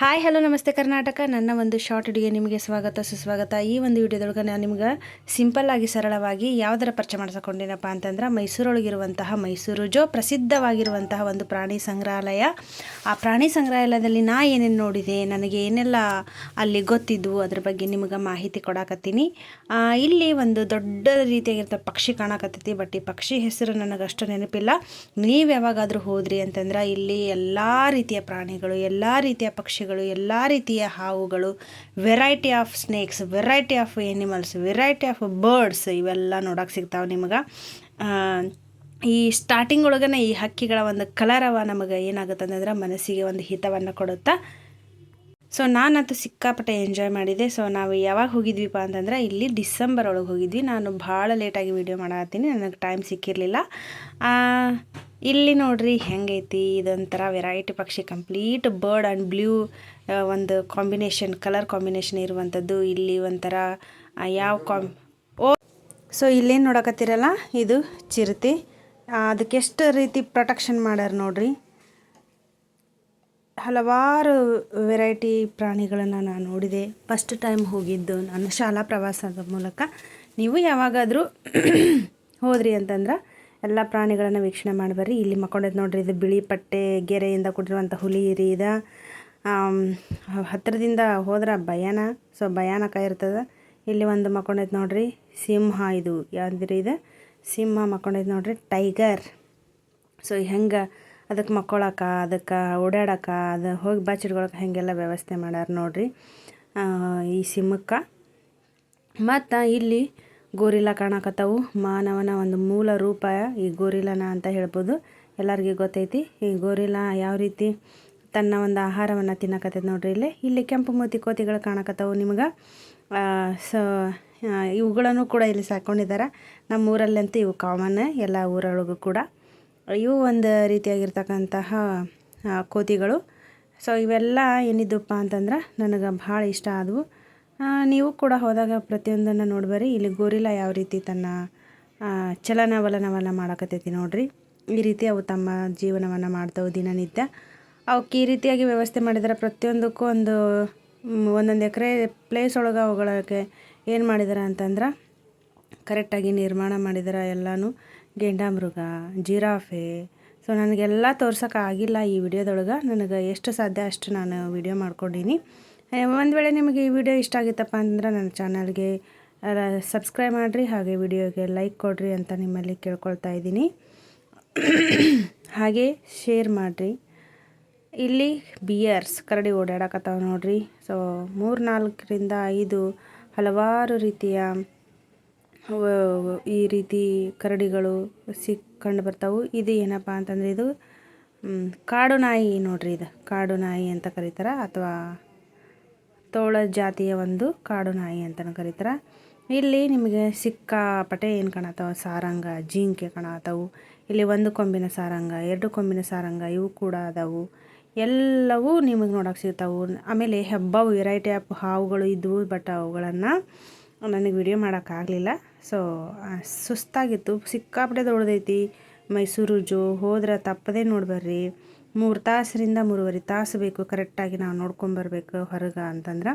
Hi hello ನಮಸ್ತೆ ಕರ್ನಾಟಕ. ನನ್ನ ಒಂದು ಶಾರ್ಟ್ ವಿಡಿಯೋ ನಿಮಗೆ ಸ್ವಾಗತ, ಸುಸ್ವಾಗತ. ಈ ಒಂದು ವಿಡಿಯೋದೊಳಗೆ ನಾನು ನಿಮ್ಗೆ ಆಗಿ, ಸರಳವಾಗಿ ಯಾವುದರ ಪರಿಚಯ ಮಾಡಿಸ್ಕೊಂಡಿನಪ್ಪ ಅಂತಂದ್ರೆ ಮೈಸೂರೊಳಗಿರುವಂತಹ ಮೈಸೂರು ಜೋ ಪ್ರಸಿದ್ಧವಾಗಿರುವಂತಹ ಒಂದು ಪ್ರಾಣಿ ಸಂಗ್ರಹಾಲಯ. ಆ ಪ್ರಾಣಿ ಸಂಗ್ರಹಾಲಯದಲ್ಲಿ ನಾ ಏನೇನು ನೋಡಿದೆ, ನನಗೆ ಏನೆಲ್ಲ ಅಲ್ಲಿ ಗೊತ್ತಿದ್ವು, ಅದ್ರ ಬಗ್ಗೆ ನಿಮ್ಗೆ ಮಾಹಿತಿ ಕೊಡಾಕತ್ತೀನಿ. ಇಲ್ಲಿ ಒಂದು ದೊಡ್ಡ ರೀತಿಯಾಗಿರ್ತ ಪಕ್ಷಿ ಕಾಣಕತ್ತೈತಿ ಬಟ್ ಈ ಪಕ್ಷಿ ಹೆಸರು ನನಗೆ ಅಷ್ಟು ನೆನಪಿಲ್ಲ. ನೀವು ಯಾವಾಗಾದರೂ ಹೋದ್ರಿ ಅಂತಂದ್ರೆ ಇಲ್ಲಿ ಎಲ್ಲ ರೀತಿಯ ಪ್ರಾಣಿಗಳು, ಎಲ್ಲ ರೀತಿಯ ಪಕ್ಷಿಗಳು ಎಲ್ಲ ರೀತಿಯ ಹಾವುಗಳು variety of snakes variety of animals variety of birds ಇವೆಲ್ಲ ನೋಡೋಕೆ ಸಿಗ್ತಾವೆ ನಿಮಗೆ. ಈ ಸ್ಟಾರ್ಟಿಂಗ್ ಒಳಗನೆ ಈ ಹಕ್ಕಿಗಳ ಒಂದು ಕಲರವ ನಮಗೆ ಏನಾಗುತ್ತೆ ಅಂತಂದ್ರೆ ಮನಸ್ಸಿಗೆ ಒಂದು ಹಿತವನ್ನು ಕೊಡುತ್ತಾ ಸೊ ನಾನಂತೂ ಸಿಕ್ಕಾಪಟ್ಟೆ ಎಂಜಾಯ್ ಮಾಡಿದೆ. ಸೊ ನಾವು ಯಾವಾಗ ಹೋಗಿದ್ವಿಪ್ಪ ಅಂತಂದ್ರೆ, ಇಲ್ಲಿ ಡಿಸೆಂಬರ್ ಒಳಗೆ ಹೋಗಿದ್ವಿ. ನಾನು ಭಾಳ ಲೇಟಾಗಿ ವೀಡಿಯೋ ಮಾಡತ್ತೀನಿ. ನನಗೆ ಟೈಮ್ ಸಿಕ್ಕಿರಲಿಲ್ಲ. ಇಲ್ಲಿ ನೋಡ್ರಿ ಹೆಂಗೈತಿ. ಇದೊಂಥರ ವೆರೈಟಿ ಪಕ್ಷಿ. ಕಂಪ್ಲೀಟ್ ಬರ್ಡ್ ಆ್ಯಂಡ್ ಬ್ಲೂ ಒಂದು ಕಾಂಬಿನೇಷನ್ ಕಲರ್ ಕಾಂಬಿನೇಷನ್ ಇರುವಂಥದ್ದು. ಇಲ್ಲಿ ಒಂಥರ ಯಾವ ಕಾಮ್ ಓ ಸೊ ಇಲ್ಲೇನು ನೋಡಕತ್ತಿರಲ್ಲ? ಇದು ಚಿರತೆ. ಅದಕ್ಕೆ ಅದಕ್ಕೆಷ್ಟು ರೀತಿ ಪ್ರೊಟೆಕ್ಷನ್ ಮಾಡ್ಯಾರ ನೋಡ್ರಿ. ಹಲವಾರು ವೆರೈಟಿ ಪ್ರಾಣಿಗಳನ್ನು ನಾನು ನೋಡಿದೆ. ಫಸ್ಟ್ ಟೈಮ್ ಹೋಗಿದ್ದು ನನ್ನ ಶಾಲಾ ಪ್ರವಾಸದ ಮೂಲಕ. ನೀವು ಯಾವಾಗಾದರೂ ಹೋದ್ರಿ ಅಂತಂದ್ರೆ ಎಲ್ಲ ಪ್ರಾಣಿಗಳನ್ನು ವೀಕ್ಷಣೆ ಮಾಡಿ ಬರ್ರಿ. ಇಲ್ಲಿ ಮಕ್ಕೊಂಡೈತೆ ನೋಡ್ರಿ, ಇದು ಬಿಳಿ ಪಟ್ಟೆ, ಗೆರೆಯಿಂದ ಕೊಟ್ಟಿರುವಂಥ ಹುಲಿ ರೀ ಇದು ಹತ್ತಿರದಿಂದ ಹೋದ್ರೆ ಭಯಾನ. ಸೊ ಭಯಾನಕ ಇರ್ತದೆ. ಇಲ್ಲಿ ಒಂದು ಮಕ್ಕೊಂಡೈತೆ ನೋಡ್ರಿ, ಸಿಂಹ ಇದು. ಯಾವ್ದು ಇದು? ಸಿಂಹ ಮಕ್ಕೊಂಡೈತೆ ನೋಡ್ರಿ, ಟೈಗರ್. ಸೊ ಹೆಂಗೆ ಅದಕ್ಕೆ ಮಕ್ಕೊಳಕ ಅದಕ್ಕೆ ಓಡಾಡಕ ಅದು ಹೋಗಿ ಬಚ್ಚಿಡ್ಕೊಳಕ್ಕೆ ಹಾಗೆಲ್ಲ ವ್ಯವಸ್ಥೆ ಮಾಡ್ಯಾರ ನೋಡ್ರಿ. ಈ ಸಿಂಹಕ್ಕೆ. ಮತ್ತು ಇಲ್ಲಿ ಗೋರಿಲ್ಲ ಕಾಣಕತ್ತಾವು. ಮಾನವನ ಒಂದು ಮೂಲ ರೂಪ ಈ ಗೋರಿಲ್ಲನ ಅಂತ ಹೇಳ್ಬೋದು. ಎಲ್ಲರಿಗೂ ಗೊತ್ತೈತಿ. ಈ ಗೋರಿಲ್ಲ ಯಾವ ರೀತಿ ತನ್ನ ಒಂದು ಆಹಾರವನ್ನು ತಿನ್ನಕತ್ತೈತೆ ನೋಡ್ರಿ ಇಲ್ಲಿ. ಇಲ್ಲಿ ಕೆಂಪು ಮೂತಿ ಕೋತಿಗಳು ಕಾಣಕತ್ತಾವು ನಿಮ್ಗೆ. ಸೊ ಇವುಗಳನ್ನು ಕೂಡ ಇಲ್ಲಿ ಸಾಕೊಂಡಿದ್ದಾರೆ ನಮ್ಮ ಊರಲ್ಲಂತೂ ಇವು ಕಾಮನ್ ಎಲ್ಲ ಊರೊಳಗೂ ಕೂಡ. ಇವು ಒಂದು ರೀತಿಯಾಗಿರ್ತಕ್ಕಂತಹ ಕೋತಿಗಳು. ಸೊ ಇವೆಲ್ಲ ಏನಿದ್ದಪ್ಪ ಅಂತಂದ್ರೆ ನನಗೆ ಭಾಳ ಇಷ್ಟ ಆದವು. ನೀವು ಕೂಡ ಹೋದಾಗ ಪ್ರತಿಯೊಂದನ್ನು ನೋಡ್ಬರಿ. ಇಲ್ಲಿ ಗೋರಿಲ್ಲ ಯಾವ ರೀತಿ ತನ್ನ ಚಲನವಲನವನ್ನು ಮಾಡಕತ್ತೈತಿ ನೋಡ್ರಿ. ಈ ರೀತಿ ಅವು ತಮ್ಮ ಜೀವನವನ್ನು ಮಾಡ್ತಾವೆ ದಿನನಿತ್ಯ. ಅವಕ್ಕೆ ಈ ರೀತಿಯಾಗಿ ವ್ಯವಸ್ಥೆ ಮಾಡಿದರೆ ಪ್ರತಿಯೊಂದಕ್ಕೂ ಒಂದು ಒಂದೊಂದು ಎಕರೆ ಪ್ಲೇಸ್ ಒಳಗೆ ಅವುಗಳಿಗೆ ಏನು ಮಾಡಿದಾರೆ ಅಂತಂದ್ರೆ ಕರೆಕ್ಟಾಗಿ ನಿರ್ಮಾಣ ಮಾಡಿದ್ರೆ ಎಲ್ಲನೂ ಗೆಂಡಾಮೃಗ, ಜಿರಾಫೆ. ಸೊ ನನಗೆಲ್ಲ ತೋರ್ಸೋಕೆ ಆಗಿಲ್ಲ ಈ ವಿಡಿಯೋದೊಳಗೆ. ನನಗೆ ಎಷ್ಟು ಸಾಧ್ಯ ಅಷ್ಟು ನಾನು ವಿಡಿಯೋ ಮಾಡ್ಕೊಂಡೀನಿ. ಒಂದು ವೇಳೆ ನಿಮಗೆ ಈ ವಿಡಿಯೋ ಇಷ್ಟ ಆಗಿತ್ತಪ್ಪ ಅಂದ್ರೆ ನನ್ನ ಚಾನಲ್ಗೆ ಸಬ್ಸ್ಕ್ರೈಬ್ ಮಾಡಿರಿ ಹಾಗೆ ವಿಡಿಯೋಗೆ ಲೈಕ್ ಕೊಡಿರಿ ಅಂತ ನಿಮ್ಮಲ್ಲಿ ಕೇಳ್ಕೊಳ್ತಾ ಇದ್ದೀನಿ. ಹಾಗೆ ಶೇರ್ ಮಾಡಿರಿ. ಇಲ್ಲಿ ಬಿಯರ್ಸ್ ಕರಡಿ ಓಡಾಡಕತ್ತಾವ ನೋಡ್ರಿ. ಸೊ ಮೂರು ನಾಲ್ಕರಿಂದ ಐದು ಹಲವಾರು ರೀತಿಯ ಈ ರೀತಿ ಕರಡಿಗಳು ಸಿಕ್ ಕಂಡು ಬರ್ತಾವೆ. ಇದು ಏನಪ್ಪ ಅಂತಂದರೆ ಇದು ಕಾಡು ನಾಯಿ ನೋಡ್ರಿ ಇದು. ಕಾಡು ನಾಯಿ ಅಂತ ಕರೀತಾರೆ, ಅಥವಾ ತೋಳ ಜಾತಿಯ ಒಂದು ಕಾಡು ನಾಯಿ ಅಂತಲೂ ಕರೀತಾರೆ. ಇಲ್ಲಿ ನಿಮಗೆ ಸಿಕ್ಕಾಪಟ್ಟೆ ಏನು ಕಾಣತ್ತಾವ ಸಾರಂಗ, ಜಿಂಕೆ ಕಾಣತ್ತವು ಇಲ್ಲಿ ಒಂದು ಕೊಂಬಿನ ಸಾರಂಗ, ಎರಡು ಕೊಂಬಿನ ಸಾರಂಗ, ಇವು ಕೂಡ ಅದಾವು. ಎಲ್ಲವೂ ನಿಮಗೆ ನೋಡೋಕೆ ಸಿಗ್ತಾವೆ. ಆಮೇಲೆ ಹೆಬ್ಬಾವು, ವೆರೈಟಿ ಆಫ್ ಹಾವುಗಳು ಇದ್ದವು ಬಟ್ ಅವುಗಳನ್ನು ನನಗೆ ವಿಡಿಯೋ ಮಾಡೋಕ್ಕಾಗಲಿಲ್ಲ ಸೊ ಸುಸ್ತಾಗಿತ್ತು. ಸಿಕ್ಕಾಪಟ್ಟೆ ದೊಡ್ಡದೈತಿ. ಮೈಸೂರು ಜೋ ಹೋದ್ರೆ ತಪ್ಪದೇ ನೋಡ್ಬರ್ರಿ. ಮೂರು ತಾಸರಿಂದ ಮೂರುವರೆ ತಾಸು ಬೇಕು. ಕರೆಕ್ಟಾಗಿ ನಾವು ನೋಡ್ಕೊಂಬರ್ಬೇಕು ಹೊರಗೆ ಅಂತಂದ್ರೆ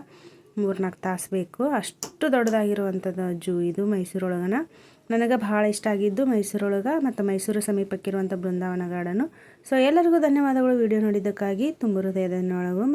ಮೂರ್ನಾಲ್ಕು ತಾಸು ಬೇಕು. ಅಷ್ಟು ದೊಡ್ಡದಾಗಿರುವಂಥದ್ದು ಜೂ ಇದು ಮೈಸೂರೊಳಗನ. ನನಗೆ ಭಾಳ ಇಷ್ಟ ಆಗಿದ್ದು ಮೈಸೂರೊಳಗೆ ಮತ್ತು ಮೈಸೂರು ಸಮೀಪಕ್ಕಿರುವಂಥ ಬೃಂದಾವನ ಗಾರ್ಡನು ಸೊ ಎಲ್ಲರಿಗೂ ಧನ್ಯವಾದಗಳು. ವಿಡಿಯೋ ನೋಡಿದ್ದಕ್ಕಾಗಿ ತುಂಬ ಒಳಗು